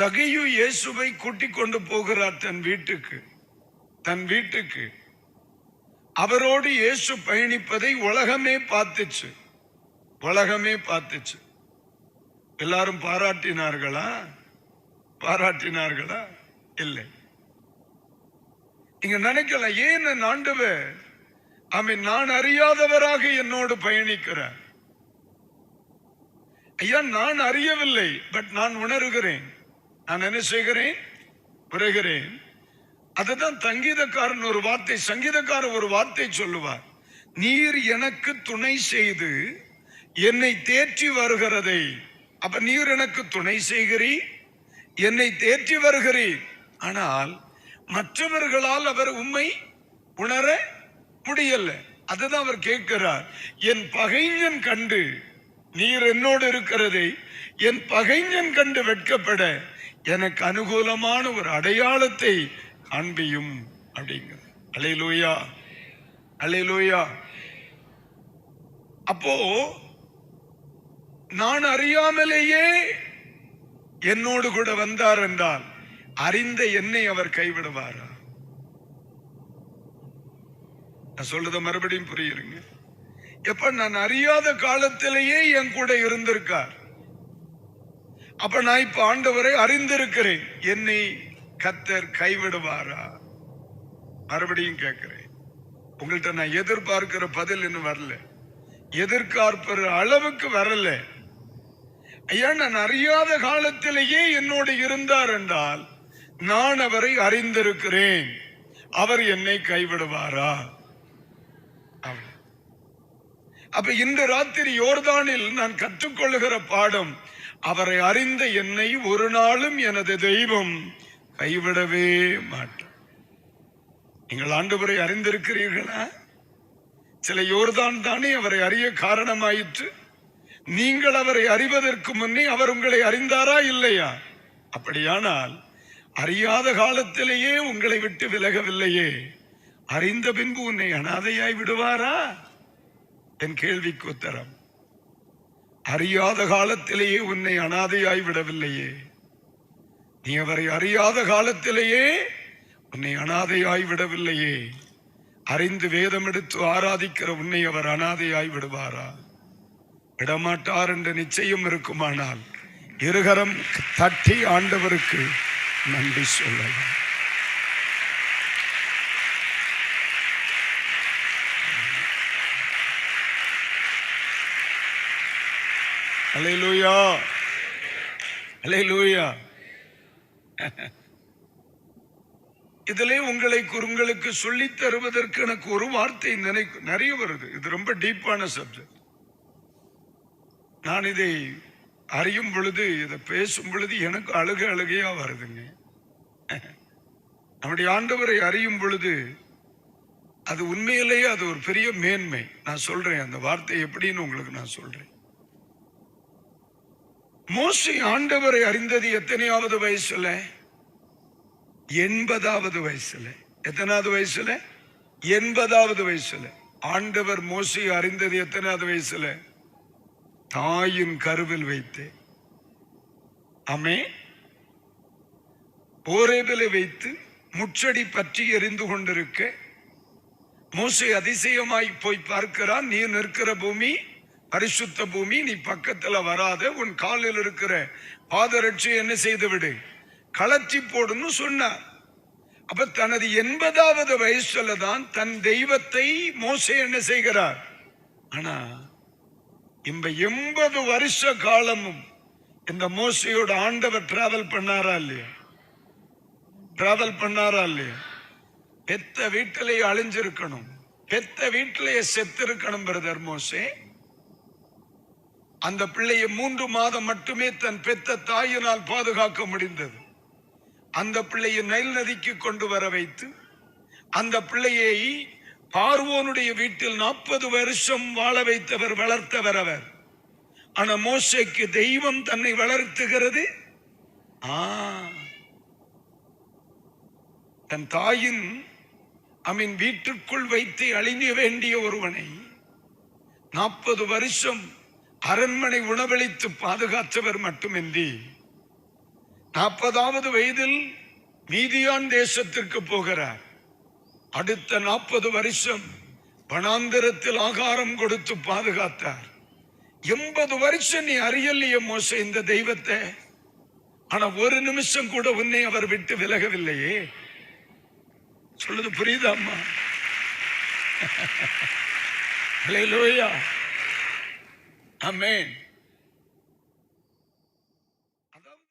சகையு இயேசுவை கூட்டிக் கொண்டு போகிறார் தன் வீட்டுக்கு. தன் வீட்டுக்கு. அவரோடு இயேசு பயணிப்பதை உலகமே பார்த்துச்சு. உலகமே பார்த்துச்சு. எல்லாரும் பாராட்டினார்களா? பாராட்டினார்களா? இல்லை. நீங்க நினைக்கலாம் ஏன் என் ஆண்டவர் அவன் நான் அறியாதவராக என்னோடு பயணிக்கிறார்? ஐயா நான் அறியவில்லை பட் நான் உணர்கிறேன். நான் என்ன செய்கிறேன்? உரைகிறேன் அதுதான் சங்கீதக்காரன் ஒரு வார்த்தை சங்கீதக்காரன் ஒரு வார்த்தை சொல்லுவார். நீர் எனக்கு துணை செய்து என்னை தேற்றி வருகிறதை அப்ப நீர் எனக்கு துணை செய்கிறீ என்னை தேற்றி வருகிறீர். ஆனால் மற்றவர்களால் அவர் உண்மை உணர முடியல. அதுதான் அவர் கேட்கிறார். என் பகைஞன் கண்டு நீர் என்னோடு இருக்கிறதை என் பகைஞன் கண்டு வெட்கப்பட எனக்கு அனுகூலமான ஒரு அடையாளத்தை காண்பியும் அப்படிங்கிற அலையிலூயா அலையிலூயா அப்போ நான் அறியாமலேயே என்னோடு கூட வந்தார் என்றால் அறிந்த என்னை அவர் கைவிடுவாரா? நான் சொல்றத மறுபடியும் புரியுங்க எப்ப நான் அறியாத காலத்திலேயே என் கூட இருந்திருக்கார்? அப்ப நான் இப்ப ஆண்டவரை அறிந்திருக்கிறேன். என்னை கத்தர் கைவிடுவாரா? மறுபடியும் கேட்கிறேன். உங்கள்கிட்ட நான் எதிர்பார்க்கிற பதில் இன்னும் வரல. எதிர்பார்க்கிற அளவுக்கு வரல. ஐயா நான் அறியாத காலத்திலேயே என்னோடு இருந்தார் என்றால் நான் அவரை அறிந்திருக்கிறேன். அவர் என்னை கைவிடுவாரா? அப்ப இந்த ராத்திரி யோர்தானில் நான் கற்றுக்கொள்ளுகிற பாடம் அவரை அறிந்த என்னை ஒரு நாளும் எனது தெய்வம் கைவிடவே மாட்டேன் நீங்கள் ஆண்டவரை அறிந்திருக்கிறீர்களா? சில யோர்தான் தானே அவரை அறிய காரணமாயிற்று. நீங்கள் அவரை அறிவதற்கு முன்னே அவர் உங்களை அறிந்தாரா இல்லையா? அப்படியானால் அறியாத காலத்திலேயே உங்களை விட்டு விலகவில்லையே. அறிந்த பின்பு உன்னை அனாதையாய் விடுவாரா? என் கேள்விக்கு உத்தரம். அறியாத காலத்திலேயே உன்னை அனாதையாய் விடவில்லையே. நீ அவரை அறியாத காலத்திலேயே உன்னை அனாதையாய் விடவில்லையே. அறிந்து வேதம் எடுத்து ஆராதிக்கிற உன்னை அவர் அனாதையாய் விடுவாரா? விடமாட்டார் என்ற நிச்சயம் இருக்குமானால் இருகரம் தட்டி ஆண்டவருக்கு நன்றி சொல்லலாம். அலையிலூயா அலையிலூயா இதிலே உங்களை உங்களுக்கு சொல்லித் தருவதற்கு எனக்கு ஒரு வார்த்தை நினை நிறைய வருது. இது ரொம்ப டீப்பான சப்ஜெக்ட். நான் இதை அறியும் பொழுது இதை பேசும் பொழுது எனக்கு அழுக அழுகையா வருதுங்க. நம்முடைய ஆண்டவரை அறியும் பொழுது அது உண்மையிலேயே அது ஒரு பெரிய மேன்மை. நான் சொல்றேன் அந்த வார்த்தை எப்படின்னு உங்களுக்கு நான் சொல்றேன். மோசி ஆண்டவரை அறிந்தது எத்தனையாவது வயசுல? எண்பதாவது வயசுல. எத்தனாவது வயசுல? எண்பதாவது வயசுல. ஆண்டவர் மோசி அறிந்தது எத்தனாவது வயசுல? தாயின் கருவில் வைத்து. அமே போரேபிலை வைத்து முச்சடி பற்றி எரிந்து கொண்டிருக்க. மோசை அதிசயமாய் போய் பார்க்கிறான். நீ நிற்கிற பூமி பரிசுத்த பூமி நீ பக்கத்துல வராத உன் காலில் இருக்கிற பாதரட்சி என்ன செய்து விடு கலற்றி போடுன்னு சொன்னார் அப்ப தனது எண்பதாவது வயசுல தான் தன் தெய்வத்தை மோசை என்ன செய்கிறார்? ஆனா இந்த எண்பது வருஷ காலமும் இந்த மோசையோட ஆண்டவர் டிராவல் பண்ணாரா இல்லையா? டிராவல் பண்ணாரா இல்லையா? பெத்த வீட்டிலேயே அழிஞ்சிருக்கணும். பெத்த வீட்டிலேயே செத்து இருக்கணும் பிரதர் மோசே. அந்த பிள்ளையை மூன்று மாதம் மட்டுமே தன் பெத்த தாயினால் பாதுகாக்க முடிந்தது. அந்த பிள்ளையை நைல் நதிக்கு கொண்டு வர வைத்து அந்த பிள்ளையை பார்வோனுடைய வீட்டில் நாற்பது வருஷம் வாழ வைத்தவர் வளர்த்தவர் அவர். ஆனா மோசைக்கு தெய்வம் தன்னை வளர்த்துகிறது. ஆ தன் தாயின் அமீன் வீட்டுக்குள் வைத்து அழிய வேண்டிய ஒருவனை நாற்பது வருஷம் அரண்மனை உணவளித்து பாதுகாத்தவர் மட்டுமின்றி நாற்பதாவது வயதில் மீதியான் தேசத்திற்கு போகிறார். அடுத்த நாற்பது வருஷம் வனாந்திரத்தில் ஆகாரம் கொடுத்து பாதுகாத்தார். எண்பது வருஷம் நீ அறியலையே மோச இந்த தெய்வத்தை. ஆனா ஒரு நிமிஷம் கூட உன்னை அவர் விட்டு விலகவில்லையே. சொல்லுது புரியுதா அம்மா? Amen.